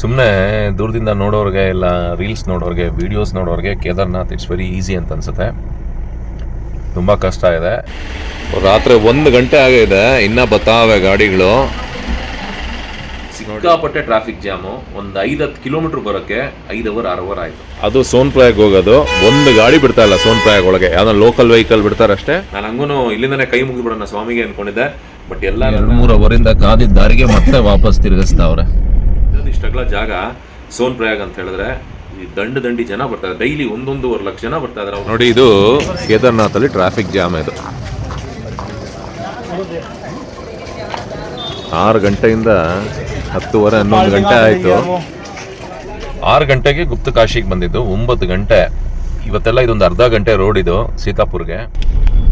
ಸುಮ್ಮನೆ ದೂರದಿಂದ ನೋಡೋರಿಗೆ ಇಲ್ಲ ರೀಲ್ಸ್ ನೋಡೋರಿಗೆ ವಿಡಿಯೋಸ್ ನೋಡೋರಿಗೆ ಕೇದಾರ್ನಾಥ್ ಇಟ್ಸ್ ವೆರಿ ಈಸಿ ಅಂತ ಅನ್ಸುತ್ತೆ. ತುಂಬ ಕಷ್ಟ ಇದೆ. ರಾತ್ರಿ ಒಂದು ಗಂಟೆ ಆಗಿದೆ ಇನ್ನೂ ಬತ್ತಾವೆ ಗಾಡಿಗಳು. ಸಿಕ್ಕಾಪಟ್ಟೆ ಟ್ರಾಫಿಕ್ ಜಾಮು ಒಂದು ಐದು ಹತ್ತು ಕಿಲೋಮೀಟರ್ ಬರೋಕ್ಕೆ ಐದು ಅವರ್ ಆರು ಅವರ್ ಆಯಿತು. ಅದು ಸೋನ್ ಪ್ರಾಯಕ್ಕೆ ಹೋಗೋದು. ಒಂದು ಗಾಡಿ ಬಿಡ್ತಾ ಇಲ್ಲ ಸೋನ್ ಪ್ರಾಯಕ್ ಒಳಗೆ. ಯಾವ್ದೋ ಲೋಕಲ್ ವೆಹಿಕಲ್ ಬಿಡ್ತಾರೆ ಅಷ್ಟೇ ನಾನು ಹಂಗೂ ಇಲ್ಲಿಂದನೇ ಕೈ ಮುಗಿದ್ಬಿಡೋಣ ಸ್ವಾಮಿಗೆ ಅನ್ಕೊಂಡಿದ್ದೆ. ಬಟ್ ಎಲ್ಲ ಎರಡು ಮೂರು ಅವರಿಂದ ಕಾದಿದ್ದ ದಾರಿಗೆ ಮತ್ತೆ ವಾಪಸ್ ತಿರುಗಿಸ್ತಾವ್ರೆ. ಇಷ್ಟಗಳ ಜಾಗ ಸೋನ್ ಪ್ರಯಾಗ್ ಅಂತ ಹೇಳಿದ್ರೆ ಈ ದಂಡ ದಂಡಿ ಜನ ಬರ್ತಾರೆ ಡೈಲಿ ಒಂದೊಂದೂವರೆ ಲಕ್ಷ ಜನ ಬರ್ತಾ ಇದಾರೆ ನೋಡಿ ಇದು ಕೇದಾರ್ನಾಥಲ್ಲಿ ಟ್ರಾಫಿಕ್ ಜಾಮ್ ಇದು. ಆರು ಗಂಟೆಯಿಂದ ಹತ್ತುವರೆ ಹನ್ನೊಂದು ಗಂಟೆ ಆಯಿತು. ಆರು ಗಂಟೆಗೆ ಗುಪ್ತ ಕಾಶಿಗೆ ಬಂದಿದ್ದು ಒಂಬತ್ತು ಗಂಟೆ. ಇವತ್ತೆಲ್ಲ ಇದೊಂದು ಅರ್ಧ ಗಂಟೆ ರೋಡ್ ಇದು ಸೀತಾಪುರ್ಗೆ.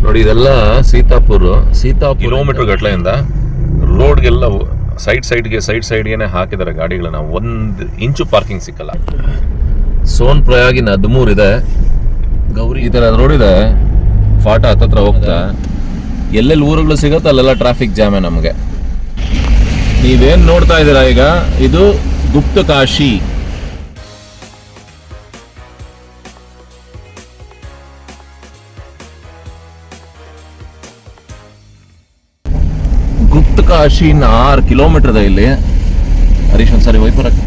ನೋಡಿ ಇದೆಲ್ಲ ಸೀತಾಪುರ್ ಸೀತಾ ಕಿಲೋಮೀಟರ್ ಗಟ್ಲೆಯಿಂದ ರೋಡ್ಗೆಲ್ಲ ಸೈಡ್ ಸೈಡ್ಗೆ ಸೈಡ್ ಸೈಡ್ಗೆ ಹಾಕಿದ್ದಾರೆ ಗಾಡಿಗಳನ್ನ. ಒಂದು ಇಂಚು ಪಾರ್ಕಿಂಗ್ ಸಿಕ್ಕಲ್ಲ. ಸೋನ್ ಪ್ರಯಾಗಿನ ಹದಿಮೂರು ಇದೆ. ಗೌರಿ ಈ ಥರ ನೋಡಿದೆ ಫಾಟ ಹತ್ತತ್ರ ಹೋಗ್ತಾ. ಎಲ್ಲೆಲ್ಲಿ ಊರುಗಳು ಸಿಗುತ್ತೆ ಅಲ್ಲೆಲ್ಲ ಟ್ರಾಫಿಕ್ ಜಾಮೆ ನಮಗೆ. ನೀವೇನು ನೋಡ್ತಾ ಇದ್ದೀರಾ ಈಗ? ಇದು ಗುಪ್ತ ಕಾಶಿ ಗುಪ್ತ ಕಾಶಿನ ಆರು ಕಿಲೋಮೀಟರ್ ಇದೆ ಇಲ್ಲಿ. ಹರೀಶ್ ಒಂದ್ಸರಿ ವೈಪರಕ್ಕೆ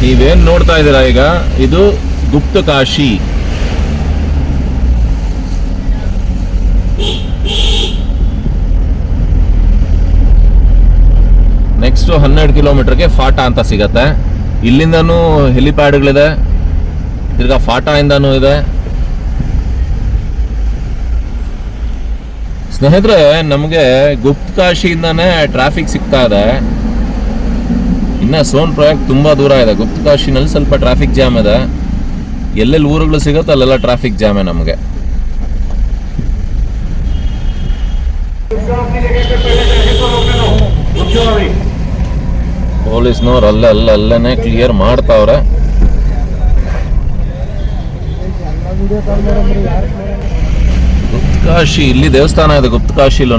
ನೀವೇನ್ ನೋಡ್ತಾ ಇದ್ದೀರಾ ಈಗ? ಇದು ಗುಪ್ತ ಕಾಶಿ ನೆಕ್ಸ್ಟ್ ಹನ್ನೆರಡು ಕಿಲೋಮೀಟರ್ಗೆ ಫಾಟಾ ಅಂತ ಸಿಗತ್ತೆ. ಇಲ್ಲಿಂದನೂ ಹೆಲಿಪ್ಯಾಡ್ಗಳಿದೆ ತಿರ್ಗಾ ಫಾಟಾ ಇಂದನೂ ಇದೆ. ಸ್ನೇಹಿತರೆ, ನಮಗೆ ಗುಪ್ತ ಕಾಶಿಯಿಂದನೇ ಟ್ರಾಫಿಕ್ ಸಿಗ್ತಾ ಇದೆ. ಇನ್ನು ಸೋನ್ ಪ್ರಾಜೆಕ್ಟ್ ತುಂಬ ದೂರ ಇದೆ. ಗುಪ್ತ ಕಾಶಿನಲ್ಲಿ ಸ್ವಲ್ಪ ಟ್ರಾಫಿಕ್ ಜಾಮ್ ಇದೆ. ಎಲ್ಲೆಲ್ಲಿ ಊರುಗಳು ಸಿಗುತ್ತೋ ಅಲ್ಲೆಲ್ಲ ಟ್ರಾಫಿಕ್ ಜಾಮೇ ನಮಗೆ. ಪೊಲೀಸ್ನವ್ರು ಅಲ್ಲೇ, ಅಲ್ಲ ಅಲ್ಲೇ ಕ್ಲಿಯರ್ ಮಾಡ್ತಾವ್ರೆ. ಗುಪ್ತಕಾಶಿ, ಇಲ್ಲಿ ದೇವಸ್ಥಾನ ಇದೆ ಗುಪ್ತಕಾಶಿಲೂ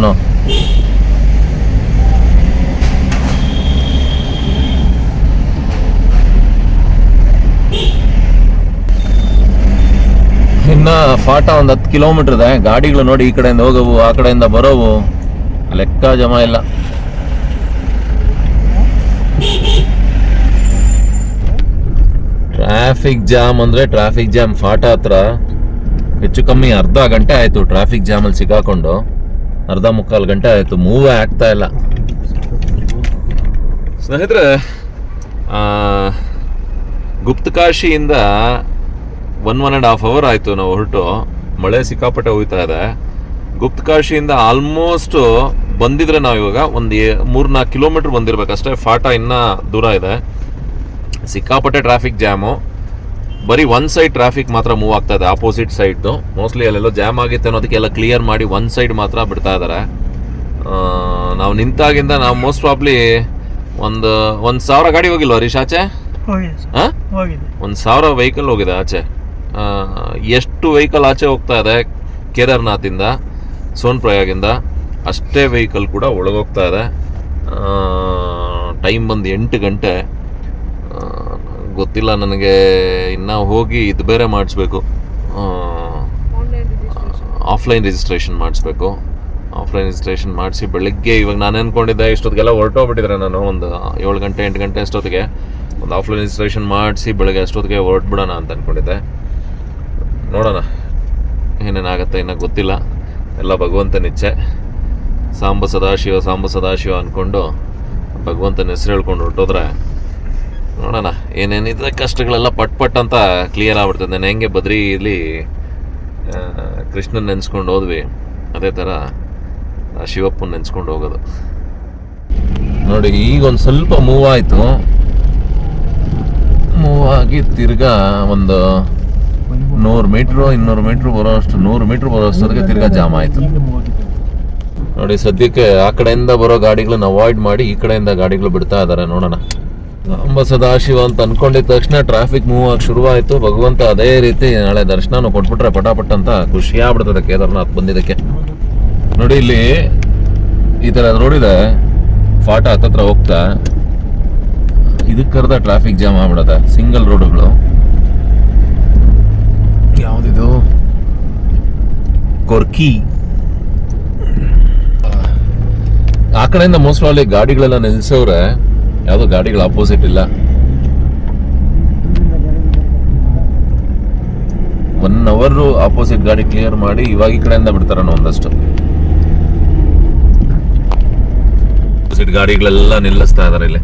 ಇನ್ನ ಫಾಟ ಒಂದು ಹತ್ತು ಕಿಲೋಮೀಟರ್ ಇದೆ. ಗಾಡಿಗಳು ನೋಡಿ ಈ ಕಡೆಯಿಂದ ಹೋಗವು, ಆ ಕಡೆಯಿಂದ ಬರೋವು. ಲೆಕ್ಕ ಜಮ ಇಲ್ಲ. ಟ್ರಾಫಿಕ್ ಜಾಮ್ ಅಂದ್ರೆ ಟ್ರಾಫಿಕ್ ಜಾಮ್ ಫಾಟ ಹತ್ರ. ಹೆಚ್ಚು ಕಮ್ಮಿ ಅರ್ಧ ಗಂಟೆ ಆಯ್ತು ಟ್ರಾಫಿಕ್ ಜಾಮ್ ಅಲ್ಲಿ ಸಿಕ್ಕಾಕೊಂಡು ಅರ್ಧ ಮುಕ್ಕಾಲು ಗಂಟೆ ಆಯ್ತು ಮೂವೇ ಆಗ್ತಾ ಇಲ್ಲ. ಸ್ನೇಹಿತರೆ ಗುಪ್ತಕಾಶಿಯಿಂದ one one and half hour ಆಯಿತು ನಾವು ಹೊರಟು. ಮಳೆ ಸಿಕ್ಕಾಪಟ್ಟೆ ಹೋಯ್ತಾ ಇದೆ. ಗುಪ್ತಕಾಶಿಯಿಂದ ಆಲ್ಮೋಸ್ಟ್ ಬಂದಿದ್ರೆ ನಾವು ಇವಾಗ ಒಂದು ಮೂರ್ನಾಲ್ಕು ಕಿಲೋಮೀಟರ್ ಬಂದಿರ್ಬೇಕಷ್ಟೇ. ಫಾಟ ಇನ್ನೂ ದೂರ ಇದೆ. ಸಿಕ್ಕಾಪಟ್ಟೆ ಟ್ರಾಫಿಕ್ ಜಾಮು ಬರೀ ಒನ್ ಸೈಡ್ ಟ್ರಾಫಿಕ್ ಮಾತ್ರ ಮೂವ್ ಆಗ್ತಾ ಇದೆ ಆಪೋಸಿಟ್ ಸೈಡ್ದು ಮೋಸ್ಟ್ಲಿ ಅಲ್ಲೆಲ್ಲೋ ಜಾಮ್ ಆಗಿತ್ತು ಅನ್ನೋದಕ್ಕೆಲ್ಲ ಕ್ಲಿಯರ್ ಮಾಡಿ ಒನ್ ಸೈಡ್ ಮಾತ್ರ ಬಿಡ್ತಾ ಇದ್ದಾರೆ ನಾವು ನಿಂತಾಗಿಂದ ನಾವು ಮೋಸ್ಟ್ ಪ್ರಾಬ್ಲಿ ಒಂದು ಒಂದು ಸಾವಿರ ಗಾಡಿ ಹೋಗಿಲ್ವಾ ಹರೀಶ್ ಆಚೆ? ಒಂದು ಸಾವಿರ ವೆಹಿಕಲ್ ಹೋಗಿದೆ ಆಚೆ. ಎಷ್ಟು ವೆಹಿಕಲ್ ಆಚೆ ಹೋಗ್ತಾ ಇದೆ ಕೇದಾರ್ನಾಥಿಂದ ಸೋನ್ ಪ್ರಯಾಗಿಂದ ಅಷ್ಟೇ ವೆಹಿಕಲ್ ಕೂಡ ಒಳಗೋಗ್ತಾ ಇದೆ. ಟೈಮ್ ಬಂದು ಎಂಟು ಗಂಟೆ. ಗೊತ್ತಿಲ್ಲ ನನಗೆ. ಇನ್ನು ಹೋಗಿ ಇದು ಬೇರೆ ಮಾಡಿಸ್ಬೇಕು. ಆಫ್ಲೈನ್ ರಿಜಿಸ್ಟ್ರೇಷನ್ ಮಾಡಿಸ್ಬೇಕು. ಆಫ್ಲೈನ್ ರಿಜಿಸ್ಟ್ರೇಷನ್ ಮಾಡಿಸಿ ಬೆಳಗ್ಗೆ ಇವಾಗ ನಾನು ಅಂದ್ಕೊಂಡಿದ್ದೆ ಇಷ್ಟೊತ್ತಿಗೆಲ್ಲ ಹೊರಟೋಗ್ಬಿಟ್ಟಿದ್ರೆ ನಾನು ಒಂದು ಏಳು ಗಂಟೆ ಎಂಟು ಗಂಟೆ ಅಷ್ಟೊತ್ತಿಗೆ. ಒಂದು ಆಫ್ಲೈನ್ ರಿಜಿಸ್ಟ್ರೇಷನ್ ಮಾಡಿಸಿ ಬೆಳಗ್ಗೆ ಅಷ್ಟೊತ್ತಿಗೆ ಹೊರಟ್ಬಿಡೋಣ ಅಂತ ಅಂದ್ಕೊಂಡಿದ್ದೆ ನೋಡೋಣ ಏನೇನಾಗುತ್ತೆ ಇನ್ನೂ ಗೊತ್ತಿಲ್ಲ. ಎಲ್ಲ ಭಗವಂತನ ಇಚ್ಛೆ. ಸಾಂಬ ಸದಾಶಿವ ಸಾಂಬ ಸದಾಶಿವ ಅಂದ್ಕೊಂಡು ಭಗವಂತನ ಹೆಸರು ಹೇಳ್ಕೊಂಡು ಹೊರಟೋದ್ರೆ ನೋಡೋಣ, ಏನೇನಿದೆ, ಕಷ್ಟಗಳೆಲ್ಲ ಪಟ್ ಪಟ್ ಅಂತ ಕ್ಲಿಯರ್ ಆಗ್ಬಿಡ್ತದೆ. ನಾನು ಹೆಂಗೆ ಬದ್ರಿ ಇಲ್ಲಿ ಕೃಷ್ಣನ್ ನೆನೆಸ್ಕೊಂಡು ಹೋದ್ವಿ. ಅದೇ ಥರ ಶಿವಪ್ಪನ ನೆನೆಸ್ಕೊಂಡು ಹೋಗೋದು. ನೋಡಿ ಈಗ ಒಂದು ಸ್ವಲ್ಪ ಮೂವ್ ಆಯಿತು. ಮೂವ್ ಆಗಿ ತಿರ್ಗಾ ಒಂದು ನೂರು ಮೀಟ್ರು ಇನ್ನೂರು ಮೀಟ್ರ್ ಬರೋ ಅಷ್ಟು, ನೂರು ಮೀಟ್ರ್ ಬರೋ ಅಷ್ಟೊತ್ತಿಗೆ ತಿರ್ಗಾ ಜಾಮ್ ಆಯಿತು. ನೋಡಿ, ಸದ್ಯಕ್ಕೆ ಆ ಕಡೆಯಿಂದ ಬರೋ ಗಾಡಿಗಳನ್ನ ಅವಾಯ್ಡ್ ಮಾಡಿ ಈ ಕಡೆಯಿಂದ ಗಾಡಿಗಳು ಬಿಡ್ತಾ ಇದ್ದಾರೆ ನೋಡೋಣ. ಅಂಬ ಸದಾಶಿವ ಅಂತ ಅನ್ಕೊಂಡಿದ ತಕ್ಷಣ ಟ್ರಾಫಿಕ್ ಮೂವ್ ಆಗಿ ಶುರುವಾಯಿತು. ಭಗವಂತ ಅದೇ ರೀತಿ ನಾಳೆ ದರ್ಶನ ಕೊಟ್ಬಿಟ್ರೆ ಪಟಾಪಟ್ ಅಂತ ಖುಷಿ ಆಗ್ಬಿಡ್ತದೆ ಕೇದಾರ್ನಾಥ್ ಬಂದಿದ್ದಕ್ಕೆ. ನೋಡಿ ಇಲ್ಲಿ ಈ ಥರ ನೋಡಿದ ಫಾಟ ಹತ್ತತ್ರ ಹೋಗ್ತಾ, ಇದಕ್ಕೆ ಕರೆದ ಟ್ರಾಫಿಕ್ ಜಾಮ್ ಆಗ್ಬಿಡತ್ತೆ ಸಿಂಗಲ್ ರೋಡ್ಗಳು ಯಾವುದಿದು? ಕೊರ್ಕಿ. ಆ ಕಡೆಯಿಂದ ಮೋಸ್ಟ್ ಆಲ್ ಗಾಡಿಗಳೆಲ್ಲ ನಿಲ್ಸವ್ರೆ. ಯಾವ್ದೋ ಗಾಡಿಗಳು ಅಪೋಸಿಟ್ ಇಲ್ಲ. ಒನ್ ಅವರು ಆಪೋಸಿಟ್ ಗಾಡಿ ಕ್ಲಿಯರ್ ಮಾಡಿ ಇವಾಗ ಈ ಕಡೆಯಿಂದ ಬಿಡ್ತಾರ ಒಂದಷ್ಟು. ಅಪೋಸಿಟ್ ಗಾಡಿಗಳೆಲ್ಲ ನಿಲ್ಲಿಸ್ತಾ ಇದಾರೆ ಇಲ್ಲಿ.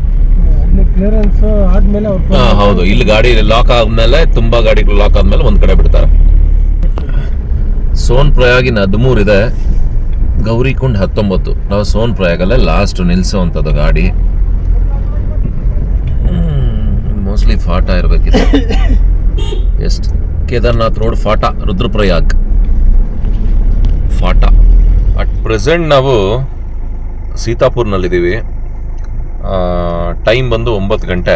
ಹೌದು. ಇಲ್ಲಿ ಗಾಡಿ ಲಾಕ್ ಆದ್ಮೇಲೆ ತುಂಬಾ ಗಾಡಿಗಳು ಲಾಕ್ ಆದ್ಮೇಲೆ ಒಂದ್ ಕಡೆ ಬಿಡ್ತಾರೆ. ಸೋನ್ ಪ್ರಯಾಗಿನ ಹದಿಮೂರು ಇದೆ ಗೌರಿಕುಂಡ್ ಹತ್ತೊಂಬತ್ತು. ನಾವು ಸೋನ್ ಪ್ರಯಾಗಲ್ಲೇ ಲಾಸ್ಟ್ ನಿಲ್ಸೋವಂಥದ್ದು ಗಾಡಿ. ಮೋಸ್ಟ್ಲಿ ಫಾಟ ಇರಬೇಕಿದೆ ಎಷ್ಟು Kedarnath road Phata Rudraprayag Phata at present ನಾವು ಸೀತಾಪುರ್ನಲ್ಲಿದ್ದೀವಿ. ಟೈಮ್ ಬಂದು ಒಂಬತ್ತು ಗಂಟೆ.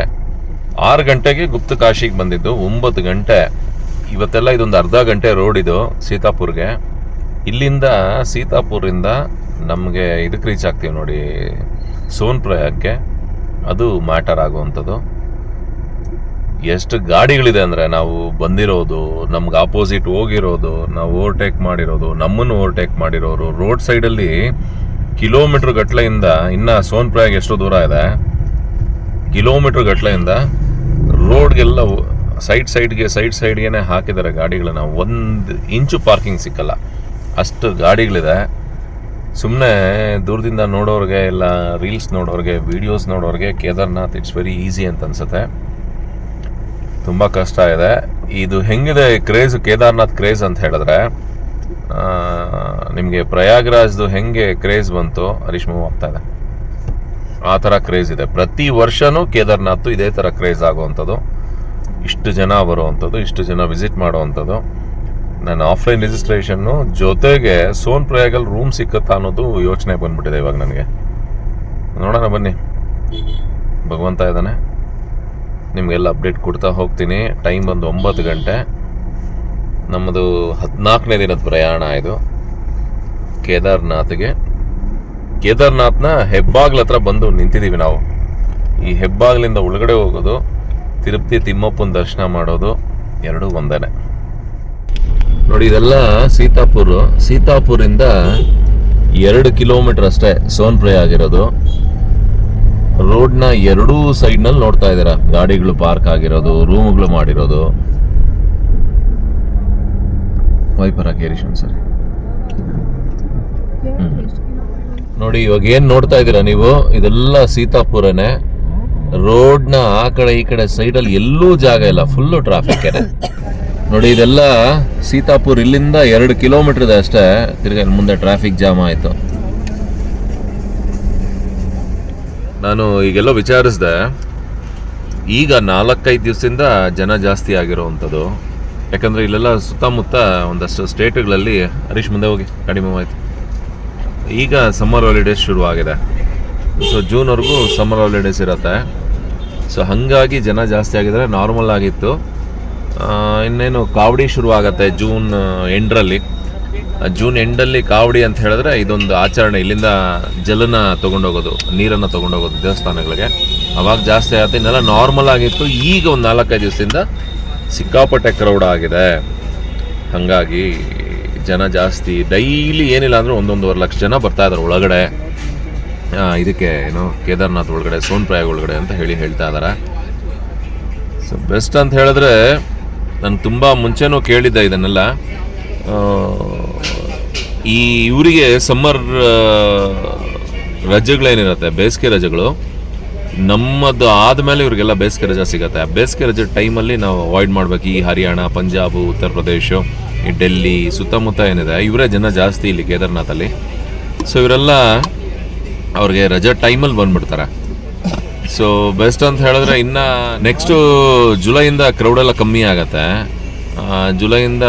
ಆರು ಗಂಟೆಗೆ ಗುಪ್ತ ಕಾಶಿಗೆ ಬಂದಿದ್ದು ಒಂಬತ್ತು ಗಂಟೆ. ಇವತ್ತೆಲ್ಲ ಇದೊಂದು ಅರ್ಧ ಗಂಟೆ ರೋಡ್ ಇದು ಸೀತಾಪುರ್ಗೆ. ಇಲ್ಲಿಂದ ಸೀತಾಪುರಿಂದ ನಮಗೆ ಇದಕ್ಕೆ ರೀಚ್ ಆಗ್ತೀವಿ ನೋಡಿ ಸೋನ್ ಪ್ರಯಾಗಕ್ಕೆ ಅದು ಮ್ಯಾಟರ್ ಆಗುವಂಥದ್ದು. ಎಷ್ಟು ಗಾಡಿಗಳಿದೆ ಅಂದರೆ ನಾವು ಬಂದಿರೋದು, ನಮ್ಗೆ ಆಪೋಸಿಟ್ ಹೋಗಿರೋದು, ನಾವು ಓವರ್ಟೇಕ್ ಮಾಡಿರೋದು, ನಮ್ಮನ್ನು ಓವರ್ಟೇಕ್ ಮಾಡಿರೋರು ರೋಡ್ ಸೈಡಲ್ಲಿ ಕಿಲೋಮೀಟರ್ ಗಟ್ಲೆಯಿಂದ, ಇನ್ನ ಸೋನ್ಪ್ರಾಗ್ ಎಷ್ಟು ದೂರ ಇದೆ ಕಿಲೋಮೀಟರ್ ಗಟ್ಲೆಯಿಂದ ರೋಡ್ಗೆಲ್ಲ ಸೈಡ್ ಸೈಡ್ಗೆ ಸೈಡ್ ಸೈಡ್ಗೆನೆ ಹಾಕಿದ್ದಾರೆ ಗಾಡಿಗಳನ್ನ, ಒಂದು ಇಂಚು ಪಾರ್ಕಿಂಗ್ ಸಿಕ್ಕಲ್ಲ. ಅಷ್ಟು ಗಾಡಿಗಳಿದೆ. ಸುಮ್ಮನೆ ದೂರದಿಂದ ನೋಡೋರಿಗೆ, ಇಲ್ಲ ರೀಲ್ಸ್ ನೋಡೋರಿಗೆ ವಿಡಿಯೋಸ್ ನೋಡೋರಿಗೆ, ಕೇದಾರ್ನಾಥ್ ಇಟ್ಸ್ ವೆರಿ ಈಸಿ ಅಂತ ಅನ್ಸುತ್ತೆ. ತುಂಬ ಕಷ್ಟ ಇದೆ. ಇದು ಹೆಂಗಿದೆ ಕ್ರೇಜ್, ಕೇದಾರ್ನಾಥ್ ಕ್ರೇಜ್ ಅಂತ ಹೇಳಿದ್ರೆ ನಿಮಗೆ ಪ್ರಯಾಗ್ರಾಜ್ದು ಹೆಂಗೆ ಕ್ರೇಜ್ ಬಂತು ಹರೀಶ್ ಮೂವ್ ಆಗ್ತಾ ಇದೆ. ಆ ಥರ ಕ್ರೇಜ್ ಇದೆ. ಪ್ರತಿ ವರ್ಷವೂ ಕೇದಾರ್ನಾಥ್ ಇದೇ ಥರ ಕ್ರೇಜ್ ಆಗುವಂಥದ್ದು. ಇಷ್ಟು ಜನ ಬರುವಂಥದ್ದು, ಇಷ್ಟು ಜನ ವಿಸಿಟ್ ಮಾಡುವಂಥದ್ದು. ನನ್ನ ಆಫ್ಲೈನ್ ರಿಜಿಸ್ಟ್ರೇಷನ್ನು ಜೊತೆಗೆ ಸೋನ್ ಪ್ರಯಾಗಲ್ಲಿ ರೂಮ್ ಸಿಕ್ಕತ್ತಾ ಅನ್ನೋದು ಯೋಚನೆ ಬಂದ್ಬಿಟ್ಟಿದೆ ಇವಾಗ ನನಗೆ. ನೋಡೋಣ ಬನ್ನಿ. ಭಗವಂತ ಇದ್ದಾನೆ. ನಿಮಗೆಲ್ಲ ಅಪ್ಡೇಟ್ ಕೊಡ್ತಾ ಹೋಗ್ತೀನಿ. ಟೈಮ್ ಬಂದು ಒಂಬತ್ತು ಗಂಟೆ. ನಮ್ಮದು ಹದಿನಾಲ್ಕನೇ ದಿನದ ಪ್ರಯಾಣ ಇದು. ಕೇದಾರ್ನಾಥ್ಗೆ. ಕೇದಾರ್ನಾಥ್ನ ಹೆಬ್ಬಾಗ್ಲ ಹತ್ರ ಬಂದು ನಿಂತಿದ್ದೀವಿ ನಾವು. ಈ ಹೆಬ್ಬಾಗ್ಲಿಂದ ಒಳಗಡೆ ಹೋಗೋದು, ತಿರುಪತಿ ತಿಮ್ಮಪ್ಪನ ದರ್ಶನ ಮಾಡೋದು ಎರಡೂ ಒಂದೇ ನೋಡಿ, ಇದೆಲ್ಲ ಸೀತಾಪುರ್. ಸೀತಾಪುರಿಂದ ಎರಡು ಕಿಲೋಮೀಟರ್ ಅಷ್ಟೇ ಸೋನ್ಪ್ರಯ ಆಗಿರೋದು. ರೋಡ್ನ ಎರಡೂ ಸೈಡ್ನಲ್ಲಿ ನೋಡ್ತಾ ಇದ್ದೀರಾ? ಗಾಡಿಗಳು ಪಾರ್ಕ್ ಆಗಿರೋದು, ರೂಮ್ಗಳು ಮಾಡಿರೋದು. ವೈಪರ್ ಹಾಕಿ ಸರಿ ನೋಡಿ, ಇವಾಗ ಏನ್ ನೋಡ್ತಾ ಇದ್ದೀರಾ ನೀವು? ಇದೆಲ್ಲ ಸೀತಾಪುರನೇ. ರೋಡ್ನ ಆ ಕಡೆ ಈ ಕಡೆ ಸೈಡಲ್ಲಿ ಎಲ್ಲೂ ಜಾಗ ಇಲ್ಲ ಫುಲ್ಲು ಟ್ರಾಫಿಕ್ ನೋಡಿ, ಇದೆಲ್ಲ ಸೀತಾಪುರ್ ಇಲ್ಲಿಂದ ಎರಡು ಕಿಲೋಮೀಟರ್ ಇದೆ ಅಷ್ಟೇ. ತಿರ್ಗಾ ಮುಂದೆ ಟ್ರಾಫಿಕ್ ಜಾಮ್ ಆಯ್ತು. ನಾನು ಈಗೆಲ್ಲ ವಿಚಾರಿಸಿದೆ, ಈಗ ನಾಲ್ಕೈದು ದಿವಸದಿಂದ ಜನ ಜಾಸ್ತಿ ಆಗಿರೋವಂಥದ್ದು. ಯಾಕಂದರೆ ಇಲ್ಲೆಲ್ಲ ಸುತ್ತಮುತ್ತ ಒಂದಷ್ಟು ಸ್ಟೇಟ್ಗಳಲ್ಲಿ ಹರೀಶ್ ಮುಂದೆ ಹೋಗಿ, ಕಡಿಮೆ ಆಯಿತು ಈಗ ಸಮ್ಮರ್ ಹಾಲಿಡೇಸ್ ಶುರುವಾಗಿದೆ. ಸೊ ಜೂನ್ವರೆಗೂ ಸಮ್ಮರ್ ಹಾಲಿಡೇಸ್ ಇರುತ್ತೆ. ಸೊ ಹಾಗಾಗಿ ಜನ ಜಾಸ್ತಿ ಆಗಿದ್ರೆ ನಾರ್ಮಲ್ ಆಗಿತ್ತು. ಇನ್ನೇನು ಕಾವಡಿ ಶುರುವಾಗತ್ತೆ ಜೂನ್ ಎಂಡ್ರಲ್ಲಿ. ಜೂನ್ ಎಂಡಲ್ಲಿ ಕಾವಡಿ ಅಂತ ಹೇಳಿದ್ರೆ ಇದೊಂದು ಆಚರಣೆ. ಇಲ್ಲಿಂದ ಜಲನ ತಗೊಂಡೋಗೋದು, ನೀರನ್ನು ತೊಗೊಂಡೋಗೋದು ದೇವಸ್ಥಾನಗಳಿಗೆ. ಅವಾಗ ಜಾಸ್ತಿ ಆಗುತ್ತೆ ಇನ್ನೆಲ್ಲ ನಾರ್ಮಲ್ ಆಗಿತ್ತು. ಈಗ ಒಂದು ನಾಲ್ಕೈದು ದಿವಸದಿಂದ ಸಿಕ್ಕಾಪಟ್ಟೆ ಕ್ರೌಡ್ ಆಗಿದೆ. ಹಾಗಾಗಿ ಜನ ಜಾಸ್ತಿ ಡೈಲಿ ಏನಿಲ್ಲ ಅಂದರೆ ಒಂದೊಂದುವರೆ ಲಕ್ಷ ಜನ ಬರ್ತಾ ಇದ್ದಾರೆ ಒಳಗಡೆ. ಇದಕ್ಕೆ ಏನು, ಕೇದಾರ್ನಾಥ್ ಒಳಗಡೆ ಸೋನ್ ಒಳಗಡೆ ಅಂತ ಹೇಳಿ ಹೇಳ್ತಾ ಇದ್ದಾರೆ ಸೊ ಬೆಸ್ಟ್ ಅಂತ ಹೇಳಿದ್ರೆ, ನಾನು ತುಂಬ ಮುಂಚೆನೂ ಕೇಳಿದ್ದೆ ಇದನ್ನೆಲ್ಲ. ಈ ಇವರಿಗೆ ಸಮ್ಮರ್ ರಜೆಗಳೇನಿರುತ್ತೆ ಬೇಸಿಗೆ ರಜೆಗಳು. ನಮ್ಮದು ಆದಮೇಲೆ ಇವರಿಗೆಲ್ಲ ಬೇಸಿಗೆ ರಜೆ ಸಿಗುತ್ತೆ. ಆ ಬೇಸಿಗೆ ರಜೆ ಟೈಮಲ್ಲಿ ನಾವು ಅವಾಯ್ಡ್ ಮಾಡ್ಬೇಕು. ಈ ಹರಿಯಾಣ, ಪಂಜಾಬ್, ಉತ್ತರ ಪ್ರದೇಶ, ಈ ಡೆಲ್ಲಿ, ಸುತ್ತಮುತ್ತ ಏನಿದೆ, ಇವರೇ ಜನ ಜಾಸ್ತಿ ಇಲ್ಲಿ ಕೇದಾರ್ನಾಥಲ್ಲಿ. ಸೊ ಇವರೆಲ್ಲ ಅವ್ರಿಗೆ ರಜೆ ಟೈಮಲ್ಲಿ ಬಂದ್ಬಿಡ್ತಾರೆ. ಸೊ ಬೆಸ್ಟ್ ಅಂತ ಹೇಳಿದ್ರೆ ಇನ್ನು ನೆಕ್ಸ್ಟು ಜುಲೈಯಿಂದ ಕ್ರೌಡೆಲ್ಲ ಕಮ್ಮಿ ಆಗತ್ತೆ. ಜುಲೈಯಿಂದ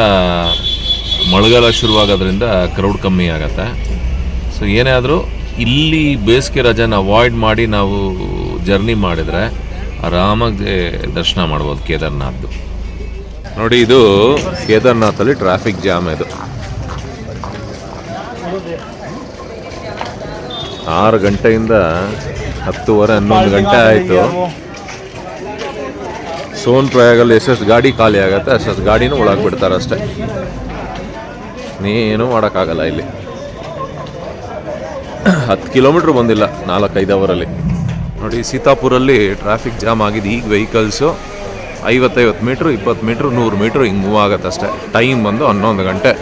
ಮಳೆಗಾಲ ಶುರುವಾಗೋದ್ರಿಂದ ಕ್ರೌಡ್ ಕಮ್ಮಿ ಆಗತ್ತೆ. ಸೊ ಏನೇ ಆದರೂ ಇಲ್ಲಿ ಬೇಸಿಗೆ ರಜೆನ ಅವಾಯ್ಡ್ ಮಾಡಿ ನಾವು ಜರ್ನಿ ಮಾಡಿದರೆ ಆರಾಮಾಗಿ ದರ್ಶನ ಮಾಡ್ಬೋದು ಕೇದಾರ್ನಾಥ್ದು. ನೋಡಿ ಇದು ಕೇದಾರ್ನಾಥಲ್ಲಿ ಟ್ರಾಫಿಕ್ ಜಾಮ್ ಇದು. ಆರು ಗಂಟೆಯಿಂದ ಹತ್ತುವರೆ ಹನ್ನೊಂದು ಗಂಟೆ ಆಯಿತು. ಸೋನ್ ಪ್ರಯಾಗಲ್ಲಿ ಎಷ್ಟೆಷ್ಟು ಗಾಡಿ ಖಾಲಿ ಆಗುತ್ತೆ ಅಷ್ಟು ಗಾಡಿನೂ ಒಳಗೆ ಬಿಡ್ತಾರೆ ಅಷ್ಟೇ ನೀನು ಮಾಡೋಕ್ಕಾಗಲ್ಲ ಇಲ್ಲಿ. ಹತ್ತು ಕಿಲೋಮೀಟ್ರ್ ಬಂದಿಲ್ಲ, ನಾಲ್ಕೈದು ಅವರಲ್ಲಿ. ನೋಡಿ, ಸೀತಾಪುರಲ್ಲಿ ಟ್ರಾಫಿಕ್ ಜಾಮ್ ಆಗಿದೆ. ಈಗ ವೆಹಿಕಲ್ಸು ಐವತ್ತೈವತ್ತು ಮೀಟ್ರ್ ಇಪ್ಪತ್ತು ಮೀಟ್ರ್ ನೂರು ಮೀಟ್ರ್ ಹಿಂಗೆ ಮೂವ್ ಆಗುತ್ತೆ ಅಷ್ಟೇ. ಟೈಮ್ ಬಂದು ಹನ್ನೊಂದು ಗಂಟೆ.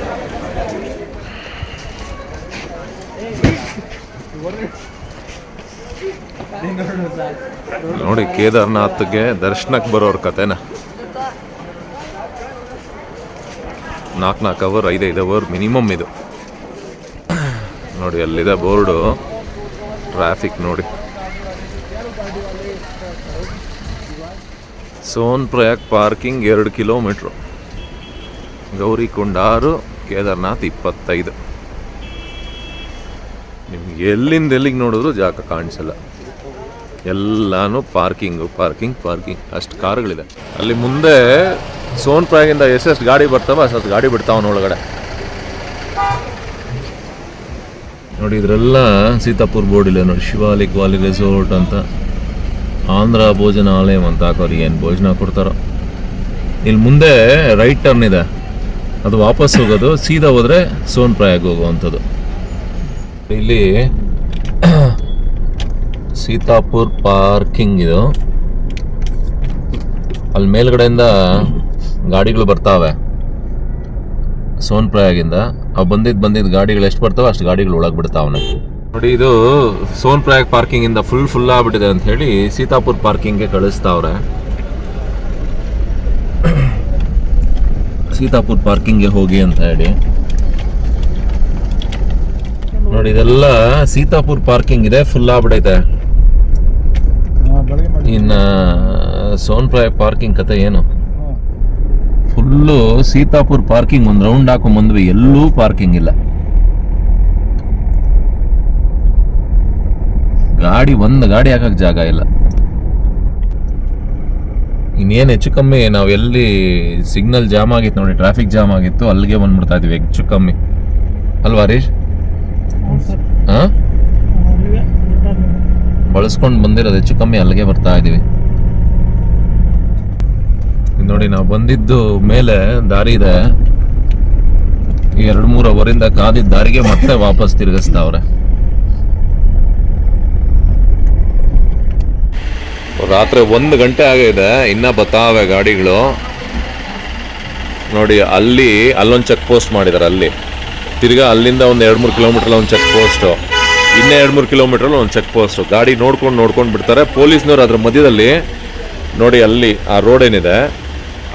ನೋಡಿ, ಕೇದಾರ್ನಾಥ್ಗೆ ದರ್ಶನಕ್ಕೆ ಬರೋರ ಕತೆನ? ನಾಲ್ಕು ನಾಲ್ಕು ಅವರ್ ಐದೈದು ಅವರ್ ಮಿನಿಮಮ್ ಇದು. ನೋಡಿ, ಅಲ್ಲಿದೆ ಬೋರ್ಡು. ಟ್ರಾಫಿಕ್ ನೋಡಿ. ಸೋನ್ ಪ್ರಯಾಗ್ ಪಾರ್ಕಿಂಗ್ ಎರಡು ಕಿಲೋಮೀಟ್ರು ಗೌರಿ ಕುಂಡಾರು ಕೇದಾರ್ನಾಥ್ ಇಪ್ಪತ್ತೈದು. ನಿಮ್ಗೆ ಎಲ್ಲಿಂದ ಎಲ್ಲಿಗೆ ನೋಡಿದ್ರು ಜಾಗ ಕಾಣಿಸಲ್ಲ. ಎಲ್ಲಾನು ಪಾರ್ಕಿಂಗು ಪಾರ್ಕಿಂಗ್ ಪಾರ್ಕಿಂಗ್ ಅಷ್ಟು ಕಾರ್ಗಳಿದೆ. ಅಲ್ಲಿ ಮುಂದೆ ಸೋನ್ ಎಷ್ಟು ಎಷ್ಟೆಷ್ಟು ಗಾಡಿ ಬರ್ತಾವ ಅಷ್ಟು ಗಾಡಿ ಬಿಡ್ತಾವನ ಒಳಗಡೆ. ನೋಡಿ, ಇದರೆಲ್ಲ ಸೀತಾಪುರ್ ಬೋರ್ಡ್ ಇಲ್ಲ ನೋಡಿ ಶಿವಾಲಿ ಕ್ವಾಲಿ ರೆಸಾರ್ಟ್ ಅಂತ ಆಂಧ್ರ ಭೋಜನಾಲಯ ಅಂತ ಹಾಕೋರು ಏನು ಭೋಜನ ಕೊಡ್ತಾರೋ. ಇಲ್ಲಿ ಮುಂದೆ ರೈಟ್ ಟರ್ನ್ ಇದೆ. ಅದು ವಾಪಸ್ ಹೋಗೋದು, ಸೀದಾ ಹೋದರೆ ಸೋನ್ ಪ್ರಾಯಾಗ ಹೋಗುವಂಥದ್ದು. ಇಲ್ಲಿ ಸೀತಾಪುರ್ ಪಾರ್ಕಿಂಗ್ ಇದು. ಅಲ್ಲಿ ಮೇಲ್ಗಡೆಯಿಂದ ಗಾಡಿಗಳು ಬರ್ತಾವೆ. ಸೋನ್ಪ್ರಾಯಾಗಿಂದ ಅವು ಬಂದಿದ್ದು ಬಂದಿದ್ದು ಗಾಡಿಗಳು ಎಷ್ಟು ಬರ್ತಾವೆ ಅಷ್ಟು ಗಾಡಿಗಳು ಒಳಗೆ ಬಿಡ್ತಾವನೆ ನೋಡಿ ಇದು ಸೋನ್ ಪ್ರಯಾಗ್ ಪಾರ್ಕಿಂಗ್ ಇಂದ ಫುಲ್ ಫುಲ್ ಆಗ್ಬಿಟ್ಟಿದೆ ಅಂತ ಹೇಳಿ ಸೀತಾಪುರ್ ಪಾರ್ಕಿಂಗ್ಗೆ ಕಳಿಸ್ತಾವ್ರೆ. ಸೀತಾಪುರ್ ಪಾರ್ಕಿಂಗ್ಗೆ ಹೋಗಿ ಅಂತ ಹೇಳಿ. ನೋಡಿ ಇದೆಲ್ಲ ಸೀತಾಪುರ್ ಪಾರ್ಕಿಂಗ್ ಇದೆ ಫುಲ್ ಆಗ್ಬಿಡೈತೆ. ಇನ್ನು ಮಾಡಿ ಇನ್ನ ಸೋನ್ ಪ್ರಯಾಗ್ ಪಾರ್ಕಿಂಗ್ ಕತೆ ಏನು? ಫುಲ್ಲು ಸೀತಾಪುರ್ ಪಾರ್ಕಿಂಗ್ ಒಂದು ರೌಂಡ್ ಹಾಕೊಂಬಂದ್ವಿ ಎಲ್ಲೂ ಪಾರ್ಕಿಂಗ್ ಇಲ್ಲ. ಗಾಡಿ ಒಂದು ಗಾಡಿ ಹಾಕಕ್ಕೆ ಜಾಗ ಇಲ್ಲ. ಇನ್ನೇನು ಹೆಚ್ಚು ಕಮ್ಮಿ ನಾವು ಎಲ್ಲಿ ಸಿಗ್ನಲ್ ಜಾಮ್ ಆಗಿತ್ತು ನೋಡಿ ಟ್ರಾಫಿಕ್ ಜಾಮ್ ಆಗಿತ್ತು ಅಲ್ಲಿಗೆ ಬಂದ್ಬಿಡ್ತಾ ಇದೀವಿ ಹೆಚ್ಚು ಕಮ್ಮಿ. ಅಲ್ವಾ ಹರೀಶ್? ಹಾ? ಬಳಸ್ಕೊಂಡು ಬಂದಿರೋದು ಹೆಚ್ಚು ಕಮ್ಮಿ ಅಲ್ಲಿಗೆ ಬರ್ತಾ ಇದೀವಿ ಇದ್ ನೋಡಿ, ನಾವು ಬಂದಿದ್ದು ಮೇಲೆ ದಾರಿ ಇದೆ. ಎರಡು ಮೂರು ಅವರಿಂದ ಕಾದಿದ್ದ ದಾರಿಗೆ ಮತ್ತೆ ವಾಪಸ್ ತಿರುಗಿಸ್ತಾವ್ರೆ. ರಾತ್ರಿ ಒಂದು ಗಂಟೆ ಆಗಿದೆ, ಇನ್ನ ಬತ್ತಾವೆ ಗಾಡಿಗಳು. ನೋಡಿ, ಅಲ್ಲಿ, ಅಲ್ಲೊಂದು ಚೆಕ್ ಪೋಸ್ಟ್ ಮಾಡಿದ್ದಾರೆ ಅಲ್ಲಿ. ತಿರ್ಗಾ ಅಲ್ಲಿಂದ ಒಂದು ಎರಡು ಮೂರು ಕಿಲೋಮೀಟರ್ ಒಂದು ಚೆಕ್ ಪೋಸ್ಟು ಇನ್ನೇ ಎರಡು ಮೂರು ಕಿಲೋಮೀಟ್ರಲ್ಲಿ ಒಂದು ಚೆಕ್ ಪೋಸ್ಟು ಗಾಡಿ ನೋಡ್ಕೊಂಡು ನೋಡ್ಕೊಂಡು ಬಿಡ್ತಾರೆ. ಪೊಲೀಸ್ನವ್ರು ಅದ್ರ ಮಧ್ಯದಲ್ಲಿ, ನೋಡಿ, ಅಲ್ಲಿ ಆ ರೋಡ್ ಏನಿದೆ.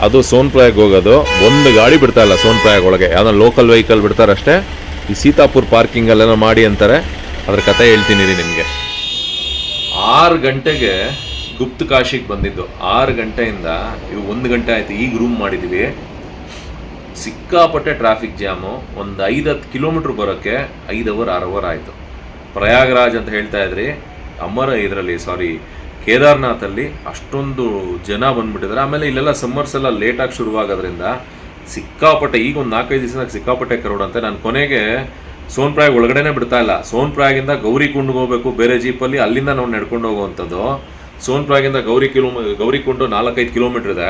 ಅದು ಸೋನ್ ಪ್ರಯಾಗ್ ಹೋಗೋದು. ಒಂದು ಗಾಡಿ ಬಿಡ್ತಾ ಇಲ್ಲ ಸೋನ್ ಪ್ರಯಾಗ್ ಒಳಗೆ. ಯಾವ್ದೋ ಲೋಕಲ್ ವೆಹಿಕಲ್ ಬಿಡ್ತಾರಷ್ಟೇ. ಈ ಸೀತಾಪುರ್ ಪಾರ್ಕಿಂಗ್ ಅಲ್ಲೆಲ್ಲ ಮಾಡಿ ಅಂತಾರೆ. ಅದ್ರ ಕತೆ ಹೇಳ್ತೀನಿ ರೀ ನಿಮಗೆ. ಆರು ಗಂಟೆಗೆ ಗುಪ್ತ ಕಾಶಿಗೆ ಬಂದಿದ್ದು. ಆರು ಗಂಟೆಯಿಂದ ಇವು ಒಂದು ಗಂಟೆ ಆಯ್ತು ಈಗ ರೂಮ್ ಮಾಡಿದ್ದೀವಿ ಸಿಕ್ಕಾಪಟ್ಟೆ ಟ್ರಾಫಿಕ್ ಜಾಮು ಒಂದು ಐದು ಹತ್ತು ಕಿಲೋಮೀಟ್ರ್ ಬರೋಕ್ಕೆ ಐದು ಅವರ್ ಆರು ಅವರ್ ಆಯಿತು. ಪ್ರಯಾಗ್ರಾಜ್ ಅಂತ ಹೇಳ್ತಾ ಇದ್ರಿ. ಅಮರ ಇದರಲ್ಲಿ ಸಾರಿ ಕೇದಾರ್ನಾಥಲ್ಲಿ ಅಷ್ಟೊಂದು ಜನ ಬಂದ್ಬಿಟ್ಟಿದ್ದಾರೆ. ಆಮೇಲೆ ಇಲ್ಲೆಲ್ಲ ಸಮ್ಮರ್ಸ್ ಎಲ್ಲ ಲೇಟಾಗಿ ಶುರುವಾಗೋದ್ರಿಂದ ಸಿಕ್ಕಾಪಟ್ಟೆ, ಈಗ ಒಂದು ನಾಲ್ಕೈದು ದಿವಸದಾಗ ಸಿಕ್ಕಾಪಟ್ಟೆ ಕರೋಡ್ ಅಂತ. ನಾನು ಕೊನೆಗೆ ಸೋನ್ ಒಳಗಡೆನೇ ಬಿಡ್ತಾ ಇಲ್ಲ. ಸೋನ್ ಪ್ರಯಾಗಿಂದ ಗೌರಿ ಕುಂಡ್ಗೆ ಹೋಗ್ಬೇಕು ಬೇರೆ ಜೀಪಲ್ಲಿ ಅಲ್ಲಿಂದ ನಾವು ನಡ್ಕೊಂಡು ಹೋಗುವಂಥದ್ದು. ಸೋನ್ ಪ್ರಯಾಗಿಂದ ಗೌರಿ ಕಿಲೋ, ಗೌರಿ ಕುಂಡು ನಾಲ್ಕೈದು ಕಿಲೋಮೀಟರ್ ಇದೆ.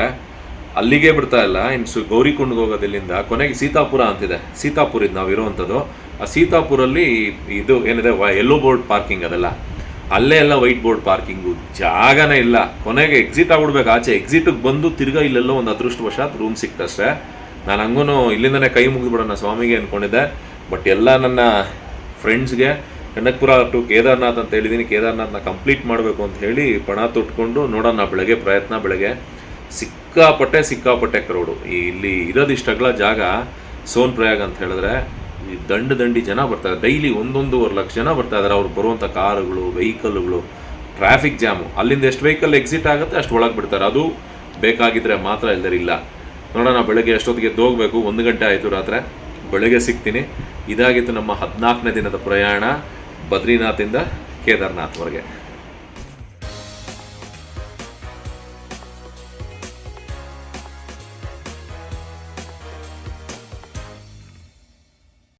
ಅಲ್ಲಿಗೆ ಬಿಡ್ತಾ ಇಲ್ಲ. ಇನ್ನು ಸು, ಗೌರಿ ಕುಂಡ್ಗೆ ಹೋಗೋದು ಇಲ್ಲಿಂದ ಕೊನೆಗೆ ಸೀತಾಪುರ ಅಂತಿದೆ. ಸೀತಾಪುರ ಇದು ನಾವು ಇರುವಂಥದ್ದು. ಆ ಸೀತಾಪುರಲ್ಲಿ ಇದು ಏನಿದೆ ಯೆಲ್ಲೋ ಬೋರ್ಡ್ ಪಾರ್ಕಿಂಗ್ ಅದೆಲ್ಲ. ಅಲ್ಲೇ ಎಲ್ಲ ವೈಟ್ ಬೋರ್ಡ್ ಪಾರ್ಕಿಂಗು ಜಾಗನೇ ಇಲ್ಲ. ಕೊನೆಗೆ ಎಕ್ಸಿಟ್ ಆಗ್ಬಿಡ್ಬೇಕು. ಆಚೆ ಎಕ್ಸಿಟಿಗೆ ಬಂದು ತಿರ್ಗಾ ಇಲ್ಲೆಲ್ಲೋ ಒಂದು ಅದೃಷ್ಟವಶಾತ್ ರೂಮ್ ಸಿಕ್ತಷ್ಟೇ ನಾನು ಹಂಗೂ ಇಲ್ಲಿಂದನೇ ಕೈ ಮುಗಿದ್ಬಿಡೋಣ ಸ್ವಾಮಿಗೆ ಅಂದ್ಕೊಂಡಿದ್ದೆ ಬಟ್ ಎಲ್ಲ ನನ್ನ ಫ್ರೆಂಡ್ಸ್ಗೆ ಕನಕಪುರ ಟು ಕೇದಾರ್ನಾಥ್ ಅಂತ ಹೇಳಿದ್ದೀನಿ ಕೇದಾರ್ನಾಥ್ನ ಕಂಪ್ಲೀಟ್ ಮಾಡಬೇಕು ಅಂತ ಹೇಳಿ ಪಣ ತೊಟ್ಕೊಂಡು ನೋಡೋಣ ಬೆಳಗ್ಗೆ ಪ್ರಯತ್ನ ಬೆಳಗ್ಗೆ. ಸಿಕ್ಕಾಪಟ್ಟೆ ಸಿಕ್ಕಾಪಟ್ಟೆ ಕ್ರೌಡು ಇಲ್ಲಿ ಇರೋದಿಷ್ಟಗಳ ಜಾಗ ಸೋನ್ ಪ್ರಯಾಗ್ ಅಂತ ಹೇಳಿದ್ರೆ ಈ ದಂಡ ದಂಡಿ ಜನ ಬರ್ತಾರೆ ಡೈಲಿ ಒಂದೊಂದೂವರೆ ಲಕ್ಷ ಜನ ಬರ್ತಾ ಇದ್ದಾರೆ. ಅವ್ರು ಬರುವಂಥ ಕಾರುಗಳು, ವೆಹಿಕಲ್ಗಳು, ಟ್ರಾಫಿಕ್ ಜಾಮು. ಅಲ್ಲಿಂದ ಎಷ್ಟು ವೆಹಿಕಲ್ ಎಕ್ಸಿಟ್ ಆಗುತ್ತೆ, ಅಷ್ಟು ಒಳಗೆ ಬಿಡ್ತಾರೆ. ಅದು ಬೇಕಾಗಿದ್ದರೆ ಮಾತ್ರ ಇಲ್ಲದ್ರೆ ಇಲ್ಲ ನೋಡೋಣ, ಬೆಳಗ್ಗೆ ಎಷ್ಟೊತ್ತಿಗೆ ಹೋಗ್ಬೇಕು? ಒಂದು ಗಂಟೆ ಆಯಿತು ರಾತ್ರಿ. ಬೆಳಗ್ಗೆ ಸಿಗ್ತೀನಿ. ಇದಾಗಿತ್ತು ನಮ್ಮ ಹದಿನಾಲ್ಕನೇ ದಿನದ ಪ್ರಯಾಣ ಬದ್ರಿನಾಥಿಂದ ಕೇದಾರ್ನಾಥ್ವರೆಗೆ.